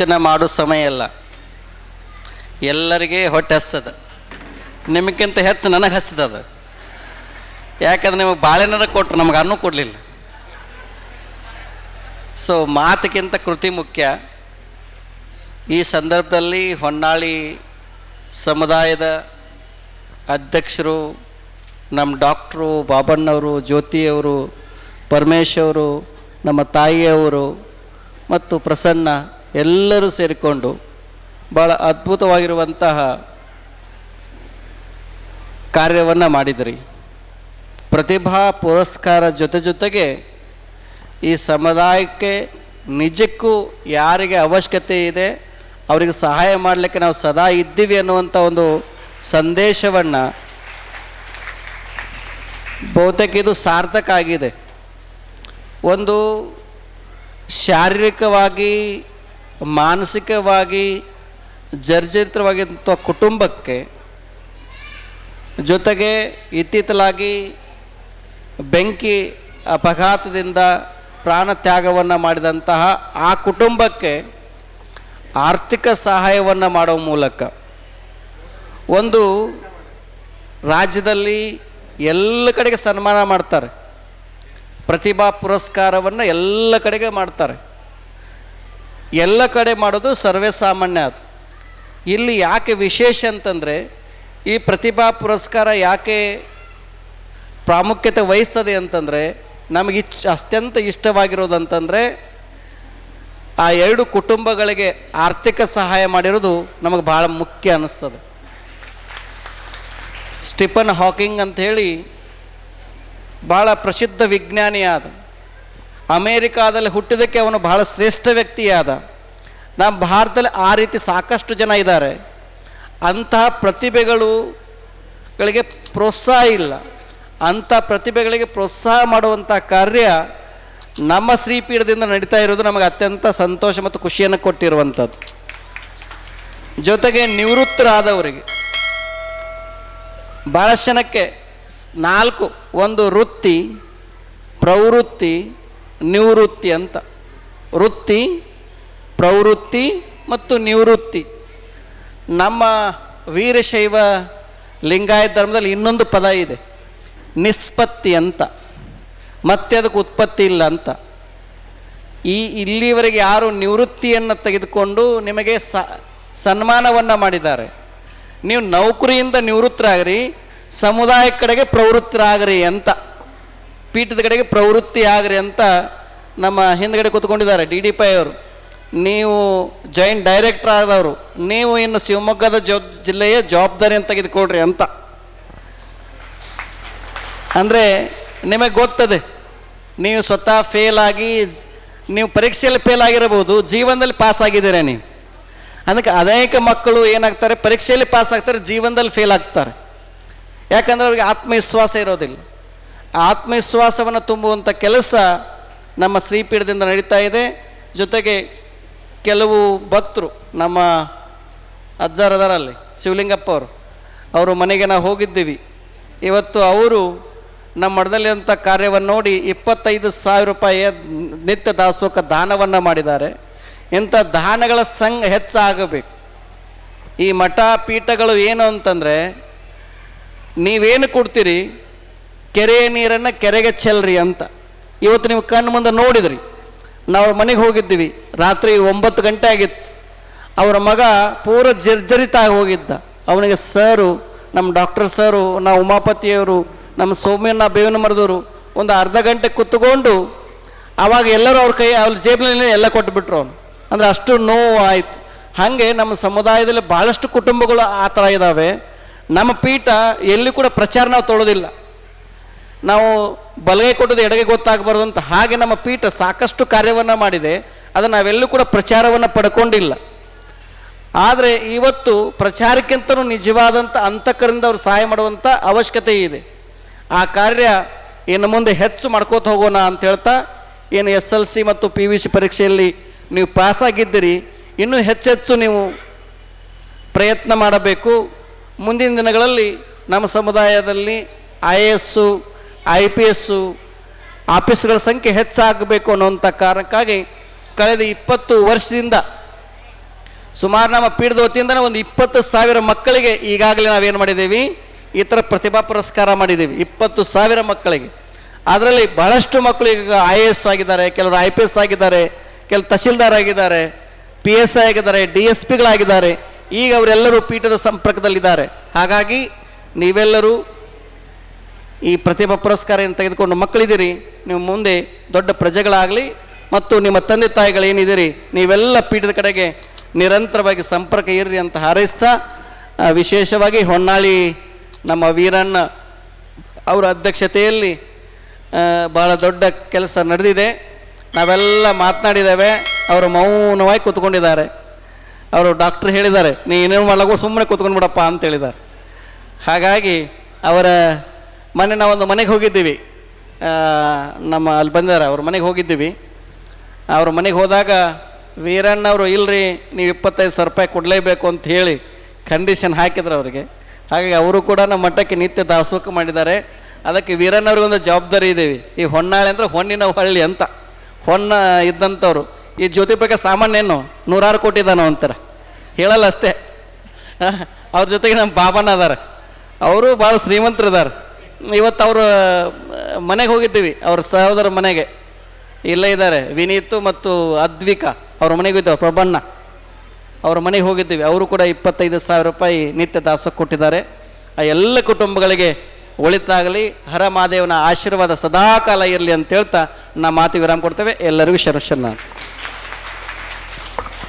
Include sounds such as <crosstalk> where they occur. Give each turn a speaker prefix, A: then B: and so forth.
A: ಯೋಚನೆ ಮಾಡೋ ಸಮಯ ಇಲ್ಲ. ಎಲ್ಲರಿಗೆ ಹೊಟ್ಟೆ ಹಸ್ತದ. ನಿಮಗಿಂತ ಹೆಚ್ಚು ನನಗೆ ಹಸ್ತದ ಯಾಕಂದ್ರೆ ನಿಮಗೆ ಬಾಳೆನಾರ ಕೊಟ್ಟರು ನಮಗೆ ಅನ್ನೂ ಕೊಡಲಿಲ್ಲ. ಸೊ ಮಾತಕ್ಕಿಂತ ಕೃತಿ ಮುಖ್ಯ. ಈ ಸಂದರ್ಭದಲ್ಲಿ ಹೊನ್ನಾಳಿ ಸಮುದಾಯದ ಅಧ್ಯಕ್ಷರು, ನಮ್ಮ ಡಾಕ್ಟ್ರು ಬಾಬಣ್ಣವರು, ಜ್ಯೋತಿಯವರು ಪರಮೇಶ್ ಅವರು ನಮ್ಮ ತಾಯಿಯವರು ಮತ್ತು ಪ್ರಸನ್ನ ಎಲ್ಲರೂ ಸೇರಿಕೊಂಡು ಭಾಳ ಅದ್ಭುತವಾಗಿರುವಂತಹ ಕಾರ್ಯವನ್ನು ಮಾಡಿದ್ರಿ. ಪ್ರತಿಭಾ ಪುರಸ್ಕಾರ ಜೊತೆ ಜೊತೆಗೆ ಈ ಸಮುದಾಯಕ್ಕೆ ನಿಜಕ್ಕೂ ಯಾರಿಗೆ ಅವಶ್ಯಕತೆ ಇದೆ, ಅವರಿಗೆ ಸಹಾಯ ಮಾಡಲಿಕ್ಕೆ ನಾವು ಸದಾ ಇದ್ದೀವಿ ಅನ್ನುವಂಥ ಒಂದು ಸಂದೇಶವನ್ನು ಬಹುತೇಕ ಇದು ಸಾರ್ಥಕ ಆಗಿದೆ. ಒಂದು ಶಾರೀರಿಕವಾಗಿ ಮಾನಸಿಕವಾಗಿ ಜರ್ಜರಿತವಾಗಿರುವಂಥ ಕುಟುಂಬಕ್ಕೆ ಜೊತೆಗೆ ಇತ್ತಿತ್ತಲಾಗಿ ಬೆಂಕಿ ಅಪಘಾತದಿಂದ ಪ್ರಾಣ ತ್ಯಾಗವನ್ನು ಮಾಡಿದಂತಹ ಆ ಕುಟುಂಬಕ್ಕೆ ಆರ್ಥಿಕ ಸಹಾಯವನ್ನು ಮಾಡುವ ಮೂಲಕ ಒಂದು ರಾಜ್ಯದಲ್ಲಿ ಎಲ್ಲ ಕಡೆಗೆ ಸನ್ಮಾನ ಮಾಡ್ತಾರೆ. ಪ್ರತಿಭಾ ಪುರಸ್ಕಾರವನ್ನು ಎಲ್ಲ ಕಡೆಗೆ ಮಾಡ್ತಾರೆ. ಎಲ್ಲ ಕಡೆ ಮಾಡೋದು ಸರ್ವೇ ಸಾಮಾನ್ಯ ಅದು. ಇಲ್ಲಿ ಯಾಕೆ ವಿಶೇಷ ಅಂತಂದರೆ, ಈ ಪ್ರತಿಭಾ ಪುರಸ್ಕಾರ ಯಾಕೆ ಪ್ರಾಮುಖ್ಯತೆ ವಹಿಸ್ತದೆ ಅಂತಂದರೆ, ನಮಗೆ ಇಚ್ ಅತ್ಯಂತ ಇಷ್ಟವಾಗಿರೋದಂತಂದರೆ ಆ ಎರಡು ಕುಟುಂಬಗಳಿಗೆ ಆರ್ಥಿಕ ಸಹಾಯ ಮಾಡಿರೋದು ನಮಗೆ ಭಾಳ ಮುಖ್ಯ ಅನ್ನಿಸ್ತದೆ ಸ್ಟಿಫನ್ ಹಾಕಿಂಗ್ ಅಂತ ಹೇಳಿ ಭಾಳ ಪ್ರಸಿದ್ಧ ವಿಜ್ಞಾನಿ ಆದ ಅಮೇರಿಕಾದಲ್ಲಿ ಹುಟ್ಟಿದಕ್ಕೆ ಅವನು ಬಹಳ ಶ್ರೇಷ್ಠ ವ್ಯಕ್ತಿಯಾದ. ನಮ್ಮ ಭಾರತದಲ್ಲಿ ಆ ರೀತಿ ಸಾಕಷ್ಟು ಜನ ಇದ್ದಾರೆ. ಅಂತಹ ಪ್ರತಿಭೆಗಳು ಗಳಿಗೆ ಪ್ರೋತ್ಸಾಹ ಇಲ್ಲ. ಅಂಥ ಪ್ರತಿಭೆಗಳಿಗೆ ಪ್ರೋತ್ಸಾಹ ಮಾಡುವಂಥ ಕಾರ್ಯ ನಮ್ಮ ಶ್ರೀಪೀಠದಿಂದ ನಡೀತಾ ಇರೋದು ನಮಗೆ ಅತ್ಯಂತ ಸಂತೋಷ ಮತ್ತು ಖುಷಿಯನ್ನು ಕೊಟ್ಟಿರುವಂಥದ್ದು. ಜೊತೆಗೆ ನಿವೃತ್ತರಾದವರಿಗೆ ಭಾಳಷ್ಟು ಜನಕ್ಕೆ ನಾಲ್ಕು, ಒಂದು ವೃತ್ತಿ, ಪ್ರವೃತ್ತಿ ನಿವೃತ್ತಿ ಅಂತ. ವೃತ್ತಿ, ಪ್ರವೃತ್ತಿ ಮತ್ತು ನಿವೃತ್ತಿ. ನಮ್ಮ ವೀರಶೈವ ಲಿಂಗಾಯತ ಧರ್ಮದಲ್ಲಿ ಇನ್ನೊಂದು ಪದ ಇದೆ. ನಿಸ್ಪತ್ತಿ ಅಂತ. ಮತ್ತೆ ಅದಕ್ಕೆ ಉತ್ಪತ್ತಿ ಇಲ್ಲ ಅಂತ. ಈ ಇಲ್ಲಿವರೆಗೆ ಯಾರು ನಿವೃತ್ತಿಯನ್ನು ತೆಗೆದುಕೊಂಡು ನಿಮಗೆ ಸ, ಸನ್ಮಾನವನ್ನು ಮಾಡಿದ್ದಾರೆ. ನೀವು ನೌಕರಿಯಿಂದ ನಿವೃತ್ತರಾಗ್ರಿ ಸಮುದಾಯ ಕಡೆಗೆ ಪ್ರವೃತ್ತರಾಗ್ರಿ ಅಂತ. ಪೀಠದ ಕಡೆಗೆ ಪ್ರವೃತ್ತಿ ಆಗ್ರಿ ಅಂತ ನಮ್ಮ ಹಿಂದ್ಗಡೆ ಕೂತ್ಕೊಂಡಿದ್ದಾರೆ ಡಿ ಡಿ ಪೈ ಅವರು. ನೀವು ಜಾಯಿಂಟ್ ಡೈರೆಕ್ಟರ್ ಆದವರು, ನೀವು ಇನ್ನು ಶಿವಮೊಗ್ಗದ ಜವಾಬ್ ಜಿಲ್ಲೆಯ ಜವಾಬ್ದಾರಿಯನ್ನು ತೆಗೆದುಕೊಳ್ರಿ ಅಂತ. ಅಂದರೆ ನಿಮಗೆ ಗೊತ್ತದೆ, ನೀವು ಸ್ವತಃ ಫೇಲ್ ಆಗಿ, ನೀವು ಪರೀಕ್ಷೆಯಲ್ಲಿ ಫೇಲ್ ಆಗಿರಬಹುದು, ಜೀವನದಲ್ಲಿ ಪಾಸ್ ಆಗಿದ್ದೀರಾ ನೀವು. ಅದಕ್ಕೆ ಅನೇಕ ಮಕ್ಕಳು ಏನಾಗ್ತಾರೆ, ಪರೀಕ್ಷೆಯಲ್ಲಿ ಪಾಸ್ ಆಗ್ತಾರೆ, ಜೀವನದಲ್ಲಿ ಫೇಲ್ ಆಗ್ತಾರೆ. ಯಾಕಂದರೆ ಅವ್ರಿಗೆ ಆತ್ಮವಿಶ್ವಾಸ ಇರೋದಿಲ್ಲ. ಆತ್ಮವಿಶ್ವಾಸವನ್ನು ತುಂಬುವಂಥ ಕೆಲಸ ನಮ್ಮ ಶ್ರೀಪೀಠದಿಂದ ನಡೀತಾ ಇದೆ. ಜೊತೆಗೆ ಕೆಲವು ಭಕ್ತರು, ನಮ್ಮ ಅಜ್ಜಾರದಾರಲ್ಲಿ ಶಿವಲಿಂಗಪ್ಪ ಅವರು ಮನೆಗೆ ನಾವು ಹೋಗಿದ್ದೀವಿ. ಇವತ್ತು ಅವರು ನಮ್ಮ ಮಠದಲ್ಲಿ ಅಂತ ಕಾರ್ಯವನ್ನು ನೋಡಿ ಇಪ್ಪತ್ತೈದು ಸಾವಿರ ರೂಪಾಯಿಯ ನಿತ್ಯ ದಾಸೋಹ ದಾನವನ್ನು ಮಾಡಿದ್ದಾರೆ. ಇಂಥ ದಾನಗಳ ಸಂಘ ಹೆಚ್ಚಾಗಬೇಕು. ಈ ಮಠ ಪೀಠಗಳು ಏನು ಅಂತಂದರೆ, ನೀವೇನು ಕೊಡ್ತೀರಿ ಕೆರೆಯ ನೀರನ್ನು ಕೆರೆಗೆ ಚೆಲ್ರಿ ಅಂತ. ಇವತ್ತು ನೀವು ಕಣ್ಣು ಮುಂದೆ ನೋಡಿದ್ರಿ. ನಾವು ಮನೆಗೆ ಹೋಗಿದ್ದೀವಿ. ರಾತ್ರಿ ಒಂಬತ್ತು ಗಂಟೆ ಆಗಿತ್ತು. ಅವರ ಮಗ ಪೂರ ಜರ್ಜರಿತ ಆಗಿ ಹೋಗಿದ್ದ. ಅವನಿಗೆ ಸರು, ನಮ್ಮ ಡಾಕ್ಟರ್ ಸರು ನಾವು ಉಮಾಪತಿಯವರು, ನಮ್ಮ ಸೌಮ್ಯನ ಬೇವಿನ ಮರದವರು ಒಂದು ಅರ್ಧ ಗಂಟೆ ಕುತ್ಕೊಂಡು ಆವಾಗ ಎಲ್ಲರೂ ಅವ್ರ ಕೈ ಅವ್ರ ಜೇಬಿನಲ್ಲಿ ಎಲ್ಲ ಕೊಟ್ಟುಬಿಟ್ರು ಅವನು ಅಂದರೆ ಅಷ್ಟು ನೋವು ಆಯಿತು ಹಾಗೆ ನಮ್ಮ ಸಮುದಾಯದಲ್ಲಿ ಭಾಳಷ್ಟು ಕುಟುಂಬಗಳು ಆ ಥರ ಇದ್ದಾವೆ. ನಮ್ಮ ಪೀಠ ಎಲ್ಲಿ ಕೂಡ ಪ್ರಚಾರ ನಾವು ತೊಳೋದಿಲ್ಲ. ನಾವು ಬಲಗೈ ಕೊಟ್ಟದ್ದು ಎಡಗೆ ಗೊತ್ತಾಗಬಾರ್ದು ಅಂತ ಹಾಗೆ ನಮ್ಮ ಪೀಠ ಸಾಕಷ್ಟು ಕಾರ್ಯವನ್ನು ಮಾಡಿದೆ. ಅದನ್ನು ನಾವೆಲ್ಲೂ ಕೂಡ ಪ್ರಚಾರವನ್ನು ಪಡ್ಕೊಂಡಿಲ್ಲ. ಆದರೆ ಇವತ್ತು ಪ್ರಚಾರಕ್ಕಿಂತಲೂ ನಿಜವಾದಂಥ ಅಂತಕರಿಂದ ಅವ್ರು ಸಹಾಯ ಮಾಡುವಂಥ ಅವಶ್ಯಕತೆ ಇದೆ. ಆ ಕಾರ್ಯ ಇನ್ನು ಮುಂದೆ ಹೆಚ್ಚು ಮಾಡ್ಕೋತ ಹೋಗೋಣ ಅಂತ ಹೇಳ್ತಾ ಏನು ಎಸ್ ಎಲ್ ಸಿ ಮತ್ತು ಪಿ ವಿ ಸಿ ಪರೀಕ್ಷೆಯಲ್ಲಿ ನೀವು ಪಾಸಾಗಿದ್ದೀರಿ. ಇನ್ನೂ ಹೆಚ್ಚೆಚ್ಚು ನೀವು ಪ್ರಯತ್ನ ಮಾಡಬೇಕು. ಮುಂದಿನ ದಿನಗಳಲ್ಲಿ ನಮ್ಮ ಸಮುದಾಯದಲ್ಲಿ I A S I P S ಆಫೀಸ್ಗಳ ಸಂಖ್ಯೆ ಹೆಚ್ಚಾಗಬೇಕು ಅನ್ನುವಂಥ ಕಾರಣಕ್ಕಾಗಿ ಕಳೆದ ಇಪ್ಪತ್ತು ವರ್ಷದಿಂದ ಸುಮಾರು ನಮ್ಮ ಪೀಠದ ವತಿಯಿಂದ ಒಂದು ಇಪ್ಪತ್ತು ಸಾವಿರ ಮಕ್ಕಳಿಗೆ ಈಗಾಗಲೇ ನಾವೇನು ಮಾಡಿದ್ದೀವಿ ಈ ಥರ ಪ್ರತಿಭಾ ಪುರಸ್ಕಾರ ಮಾಡಿದ್ದೀವಿ, ಇಪ್ಪತ್ತು ಸಾವಿರ ಮಕ್ಕಳಿಗೆ. ಅದರಲ್ಲಿ ಬಹಳಷ್ಟು ಮಕ್ಕಳು ಈಗ ಐ ಎ ಎಸ್ ಆಗಿದ್ದಾರೆ, ಕೆಲವರು ಐ ಪಿ ಎಸ್ ಆಗಿದ್ದಾರೆ ಕೆಲವು ತಹಶೀಲ್ದಾರ್ ಆಗಿದ್ದಾರೆ, ಪಿ ಎಸ್ ಐ ಆಗಿದ್ದಾರೆ, ಡಿ ಎಸ್ ಪಿಗಳಾಗಿದ್ದಾರೆ. ಈಗ ಅವರೆಲ್ಲರೂ ಪೀಠದ ಸಂಪರ್ಕದಲ್ಲಿದ್ದಾರೆ. ಹಾಗಾಗಿ ನೀವೆಲ್ಲರೂ ಈ ಪ್ರತಿಭಾ ಪುರಸ್ಕಾರ ಏನು ತೆಗೆದುಕೊಂಡು ಮಕ್ಕಳಿದ್ದೀರಿ. ನೀವು ಮುಂದೆ ದೊಡ್ಡ ಪ್ರಜೆಗಳಾಗಲಿ ಮತ್ತು ನಿಮ್ಮ ತಂದೆ ತಾಯಿಗಳೇನಿದ್ದೀರಿ ನೀವೆಲ್ಲ ಪೀಠದ ಕಡೆಗೆ ನಿರಂತರವಾಗಿ ಸಂಪರ್ಕ ಇರ್ರಿ ಅಂತ ಹಾರೈಸ್ತಾ ವಿಶೇಷವಾಗಿ ಹೊನ್ನಾಳಿ ನಮ್ಮ ವೀರಣ್ಣ ಅವರ ಅಧ್ಯಕ್ಷತೆಯಲ್ಲಿ ಭಾಳ ದೊಡ್ಡ ಕೆಲಸ ನಡೆದಿದೆ. ನಾವೆಲ್ಲ ಮಾತನಾಡಿದ್ದೇವೆ, ಅವರು ಮೌನವಾಗಿ ಕೂತ್ಕೊಂಡಿದ್ದಾರೆ. ಅವರು ಡಾಕ್ಟ್ರ್ ಹೇಳಿದ್ದಾರೆ, ನೀ ಏನೇನು ಮಾಡಲಾಗೋ ಸುಮ್ಮನೆ ಕೂತ್ಕೊಂಡು ಬಿಡಪ್ಪ ಅಂತ ಹೇಳಿದ್ದಾರೆ. ಹಾಗಾಗಿ ಅವರ ಮೊನ್ನೆ ನಾವೊಂದು ಮನೆಗೆ ಹೋಗಿದ್ದೀವಿ. ನಮ್ಮ ಅಲ್ಲಿ ಬಂದಾರ ಅವ್ರ ಮನೆಗೆ ಹೋಗಿದ್ದೀವಿ. ಅವ್ರ ಮನೆಗೆ ಹೋದಾಗ ವೀರಣ್ಣವರು ಇಲ್ರಿ, ನೀವು ಇಪ್ಪತ್ತೈದು ಸಾವಿರ ರೂಪಾಯಿ ಕೊಡಲೇಬೇಕು ಅಂತ ಹೇಳಿ ಕಂಡೀಷನ್ ಹಾಕಿದ್ರು ಅವರಿಗೆ. ಹಾಗಾಗಿ ಅವರು ಕೂಡ ನಮ್ಮ ಮಠಕ್ಕೆ ನಿತ್ಯ ದಾಸೋಹ ಮಾಡಿದ್ದಾರೆ. ಅದಕ್ಕೆ ವೀರಣ್ಣವ್ರಿಗೊಂದು ಜವಾಬ್ದಾರಿ ಇದ್ದೀವಿ ಈ ಹೊನ್ನಾಳೆ ಅಂದರೆ ಹೊನ್ನಿನ ಹಳ್ಳಿ ಅಂತ. ಹೊನ್ನ ಇದ್ದಂಥವ್ರು. ಈ ಜ್ಯೋತಿ ಬಗ್ಗೆ ಸಾಮಾನ್ಯನು ನೂರಾರು ಕೋಟಿ ಇದ್ದಾನೋ ಅಂತಾರೆ. ಹೇಳಲ್ಲ ಅಷ್ಟೇ. <laughs> ಅವ್ರ ಜೊತೆಗೆ ನಮ್ಮ ಬಾಬಣ್ಣ ಅದಾರೆ. ಅವರು ಭಾಳ ಶ್ರೀಮಂತರಿದ್ದಾರೆ ಇವತ್ತು ಅವರು ಮನೆಗೆ ಹೋಗಿದ್ದೀವಿ, ಅವ್ರ ಸಹೋದರ ಮನೆಗೆ. ಇಲ್ಲೇ ಇದ್ದಾರೆ, ವಿನೀತು ಮತ್ತು ಅದ್ವಿಕಾ. ಅವ್ರ ಮನೆಗೆ ಇದ್ದಾವೆ ಪ್ರಬಣ್ಣ ಅವ್ರ ಮನೆಗೆ ಹೋಗಿದ್ದೀವಿ. ಅವರು ಕೂಡ ಇಪ್ಪತ್ತೈದು ಸಾವಿರ ರೂಪಾಯಿ ನಿತ್ಯ ದಾಸಕ್ಕೆ ಕೊಟ್ಟಿದ್ದಾರೆ. ಆ ಎಲ್ಲ ಕುಟುಂಬಗಳಿಗೆ ಒಳಿತಾಗಲಿ ಹರ ಮಹಾದೇವನ ಆಶೀರ್ವಾದ ಸದಾಕಾಲ ಇರಲಿ ಅಂತ ಹೇಳ್ತಾ ನಾ ಮಾತು ವಿರಾಮ ಕೊಡ್ತೇವೆ. ಎಲ್ಲರಿಗೂ ಶರಶನ